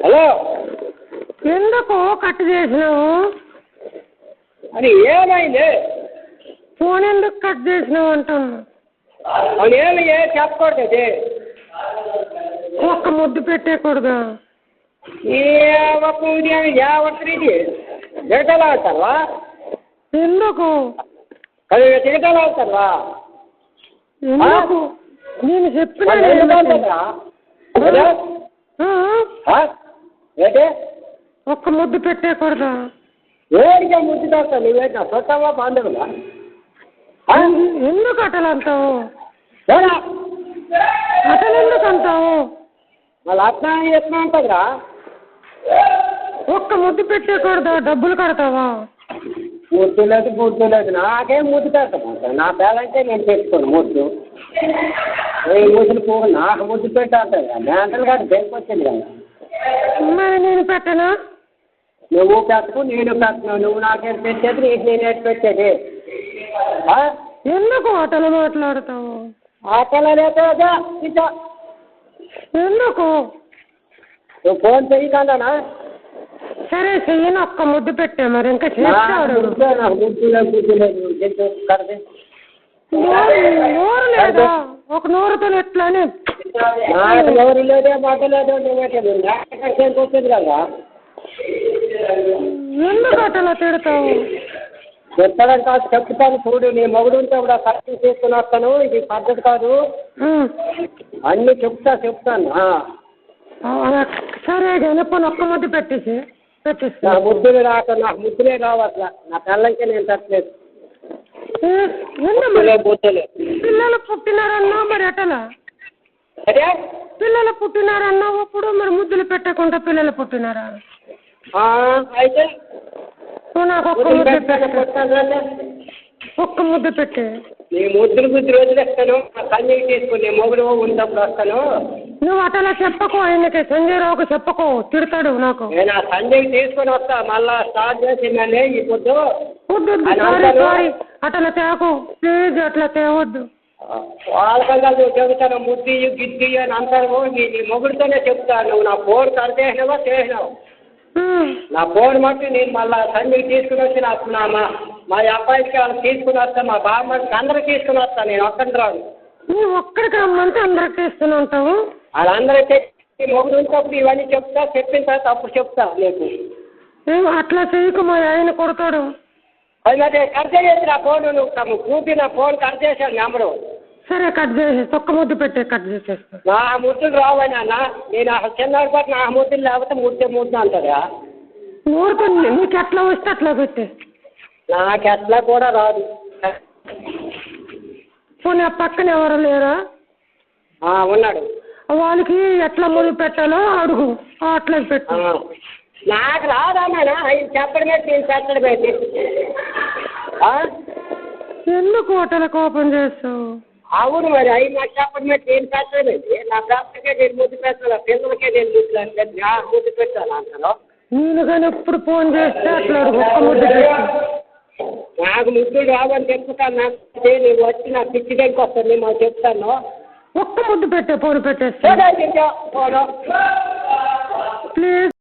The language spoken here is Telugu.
హలో? ఎందుకు కట్ చేసినావు? అది ఏమైంది? ఫోన్ ఎందుకు కట్ చేసినావు అంటున్నా? ఏమి ఏ చెప్పకూడదు అది. ఒక్క ముద్దు పెట్టేయకూడదా ఏ ఒక్క ఉదయం యా ఒక్కరికి తిరగలా అవుతారా ఎందుకు? అది అవుతారా ఎందుకు? నేను చెప్పిన ఏంటి? ఒక్క ముద్దు పెట్టేయకూడదా. ఏడిగా ముద్దు పెడతావు నువ్వేంటా బాంధవులా? ఆ? ఎందుకు అటలు అంటావు? అటలు ఎందుకు అంటావు? మళ్ళీ అట్లా ఎట్లా ఉంటుందిరా ఒక్క ముద్దు పెట్టేయకూడదా. డబ్బులు కడతావా? ముద్దు లేదు ముద్దు లేదు. నాకేం ముద్దు పెడతాను నా పేరంటే నేను పెట్టుకోను ముద్దు. ఏ ముద్దులు పో నాకు ముద్దు పెట్టాలి మెంటల్ గారు బెంక్ వచ్చింది కదా. మరి నేను పెట్టనా. నువ్వు పెట్టకు నేను పెట్టను. నువ్వు నాకేం పెట్టేది నీకు నేను పెట్టేది? ఎందుకు అటలు మాట్లాడతావు? లేకపోతే ఇంకా ఎందుకు? నువ్వు ఫోన్ చేయకుండా సరే చెయ్యను ఒక్క ముద్దు పెట్టే మరి ఇంకా చేస్తాడు. నోరు లేదా? ఒక నోరుతో ఎట్లా అని నాకు ఎవరు లేదే మాట లేదు వచ్చింది కదా? ఎందుకు అటలా తిడతావు? చెప్పడం కాదు చెప్తాను చూడు. నీ మొగుడు ఉంటే కూడా కరెక్ట్ చేసుకుని వస్తాను. ఇది పద్ధతి కాదు. అన్నీ చెప్తా చెప్తాను. సరే కానీ ఒక్క ముద్దు పెట్టేసి నా పెట్టేస్తా ముద్దులు రాక నాకు ముద్దులే రావు అట్లా నా పిల్లలకి నేను తట్టలేదు ఏ, ఏంది మరి ముద్దులే బుద్ధులే పిల్లలు పుట్టినారన్నావు మరి అదే పిల్లలు పుట్టినారన్నావు అప్పుడు మరి ముద్దులు పెట్టకుండా పిల్లలు పుట్టినారా? ఆ, అయితే నువ్వు నాకు ఒక్క ముద్దు పెట్టు. కొట్టాలంటే ఒక్క ముద్దు పెట్టే. నీ ముద్దులు బుద్ధి వదిలేస్తాను నా కన్నీళ్ళు తీసుకుని మొగుడు ఉన్నప్పుడు వస్తాను. నువ్వు అటలా చెప్పకు ఆయనకి సంజయ్ రావుకు చెప్పకు తిడతాడు నాకు. నేను ఆ సంజయ్ తీసుకొని వస్తా. మళ్ళా స్టార్ట్ చేసి నన్ను ఈ పొద్దు సారీ అట్లా తేకు ప్లీజ్ అట్లా తేవద్దు. వాళ్ళకల్లా నువ్వు చెబుతాను ముద్ది గిద్ది అని అంటారు నీ నీ మొగుడితోనే చెప్తాను నువ్వు నా ఫోన్ కట్ చేసినావా చేసినావు. నా ఫోన్ మట్టి నేను మళ్ళా సంజయ్ తీసుకుని వచ్చి నా మా మా అబ్బాయికి వాళ్ళకి తీసుకుని వస్తా మా బామ్మకి అందరికి తీసుకుని వస్తా నేను ఒక్కడిని రాను. నువ్వు ఒక్కడికి రమ్మంటే అందరికి ఇస్తూనే ఉంటావు? వాళ్ళందరూ చెప్పి మొగుడు ఉన్నప్పుడు ఇవన్నీ చెప్తా చెప్పిన తర్వాత అప్పుడు చెప్తా నీకు. అట్లా చేయకు మా ఆయన కొడతాడు. అది మరి కట్ చేసి నా ఫోన్ నువ్వు చూపి నా ఫోన్ కట్ చేశాను నెంబరు సరే కట్ చేసి తొక్క ముద్దు పెట్టే కట్ చేసేస్తా. నా ముద్దులు రావని అన్న. నేను అసలు చిన్నవాడి పాటు నా ముద్దులు లేకపోతే ముద్దే ముద్దు అంటారా? ఊరికే నీకు ఎట్లా వస్తే అట్లా పెట్టే. నాకు ఎట్లా కూడా రాదు. పోనీ ఆ పక్కన ఎవరు లేరా? ఉన్నాడు. వాళ్ళకి ఎట్లా ముద్దు పెట్టాలో అడుగు. అట్లా పెట్టు. నాకు రాదమ్మా ఆయన చెప్పడమే నేను పెట్టడమే ఆ? ఎందుకు హోటల్ కోపం చేస్తావు? అవును మరి ఆయన నాకు చెప్పడమే నేను పెట్టడమే నా భర్తకే నేను ముద్దు పెట్టాలి పిల్లలకే నేను ముద్దు నా ముద్దు పెట్టాలి అంటారు నేను కానీ ఎప్పుడు ఫోన్ చేస్తే అట్లా ఒక్క ముద్దు నాకు ముద్దులు రావని చెప్తాను నాకు నువ్వు వచ్చి నా పిచ్చి దగ్గరికి వస్తుంది మాకు చెప్తాను. ఒక్క ముద్దు పెట్టే ఫోన్ పెట్టేస్తా ప్లీజ్.